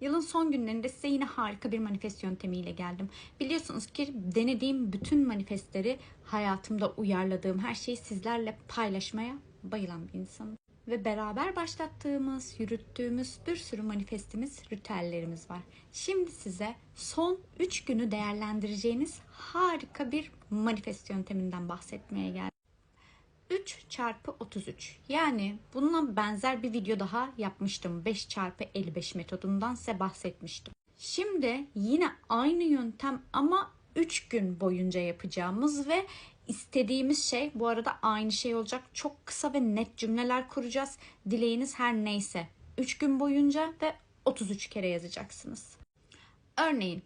Yılın son günlerinde size yine harika bir manifest yöntemiyle geldim. Biliyorsunuz ki denediğim bütün manifestleri hayatımda uyarladığım her şeyi sizlerle paylaşmaya bayılan bir insanım. Ve beraber başlattığımız, yürüttüğümüz bir sürü manifestimiz, ritüellerimiz var. Şimdi size son 3 günü değerlendireceğiniz harika bir manifest yönteminden bahsetmeye geldim. 3 çarpı 33. Yani bununla benzer bir video daha yapmıştım. 5 çarpı 55 metodundan size bahsetmiştim. Şimdi yine aynı yöntem ama 3 gün boyunca yapacağımız ve istediğimiz şey bu arada aynı şey olacak. Çok kısa ve net cümleler kuracağız. Dileğiniz her neyse. 3 gün boyunca ve 33 kere yazacaksınız. Örneğin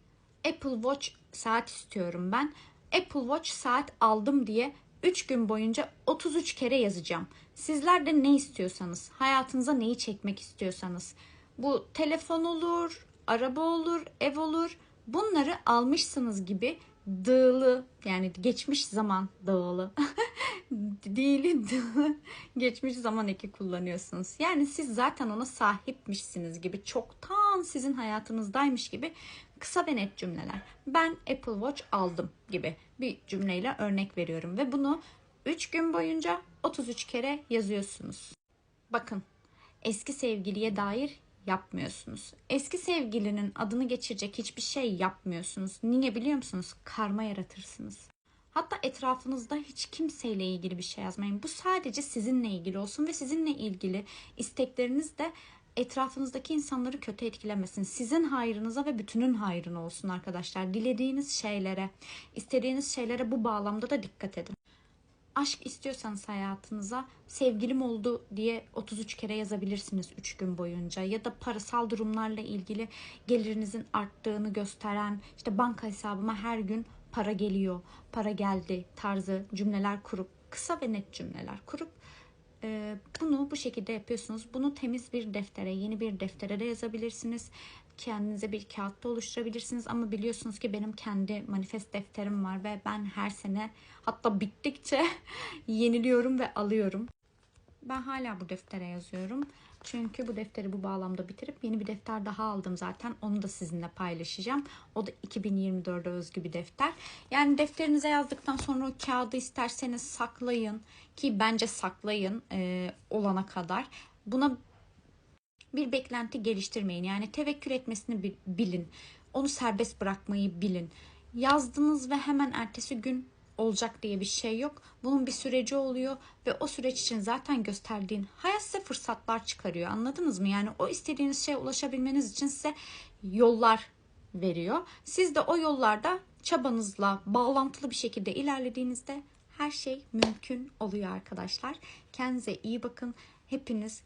Apple Watch saat istiyorum ben. Apple Watch saat aldım diye 3 gün boyunca 33 kere yazacağım. Sizler de ne istiyorsanız, hayatınıza neyi çekmek istiyorsanız. Bu telefon olur, araba olur, ev olur. Bunları almışsınız gibi dığılı yani geçmiş zaman dağılı değili dığılı geçmiş zaman eki kullanıyorsunuz. Yani siz zaten ona sahipmişsiniz gibi çoktan sizin hayatınızdaymış gibi kısa ve net cümleler. Ben Apple Watch aldım gibi bir cümleyle örnek veriyorum ve bunu 3 gün boyunca 33 kere yazıyorsunuz. Bakın eski sevgiliye dair yapmıyorsunuz. Eski sevgilinin adını geçirecek hiçbir şey yapmıyorsunuz. Niye biliyor musunuz? Karma yaratırsınız. Hatta etrafınızda hiç kimseyle ilgili bir şey yazmayın. Bu sadece sizinle ilgili olsun ve sizinle ilgili istekleriniz de etrafınızdaki insanları kötü etkilemesin. Sizin hayrınıza ve bütünün hayrına olsun arkadaşlar. Dilediğiniz şeylere, istediğiniz şeylere bu bağlamda da dikkat edin. Aşk istiyorsanız hayatınıza sevgilim oldu diye 33 kere yazabilirsiniz 3 gün boyunca. Ya da parasal durumlarla ilgili gelirinizin arttığını gösteren işte banka hesabıma her gün para geliyor, para geldi tarzı cümleler kurup kısa ve net cümleler kurup e, bunu bu şekilde yapıyorsunuz. Bunu temiz bir deftere, yeni bir deftere de yazabilirsiniz. Kendinize bir kağıtta oluşturabilirsiniz ama biliyorsunuz ki benim kendi manifest defterim var ve ben her sene hatta bittikçe yeniliyorum ve alıyorum. Ben hala bu deftere yazıyorum. Çünkü bu defteri bu bağlamda bitirip yeni bir defter daha aldım zaten. Onu da sizinle paylaşacağım. O da 2024'e özgü bir defter. Yani defterinize yazdıktan sonra o kağıdı isterseniz saklayın. Ki bence saklayın e, olana kadar. Buna bir beklenti geliştirmeyin. Yani tevekkül etmesini bilin. Onu serbest bırakmayı bilin. Yazdınız ve hemen ertesi gün olacak diye bir şey yok. Bunun bir süreci oluyor ve o süreç için zaten gösterdiğin hayat size fırsatlar çıkarıyor. Anladınız mı? Yani o istediğiniz şeye ulaşabilmeniz için size yollar veriyor. Siz de o yollarda çabanızla bağlantılı bir şekilde ilerlediğinizde her şey mümkün oluyor arkadaşlar. Kendinize iyi bakın. Hepiniz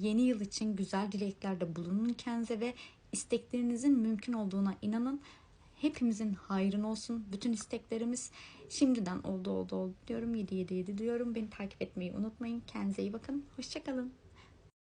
yeni yıl için güzel dileklerde bulunun kendinize ve isteklerinizin mümkün olduğuna inanın. Hepimizin hayrın olsun. Bütün isteklerimiz şimdiden oldu oldu oldu diyorum. 7 7 7 diyorum. Beni takip etmeyi unutmayın. Kendinize iyi bakın. Hoşçakalın.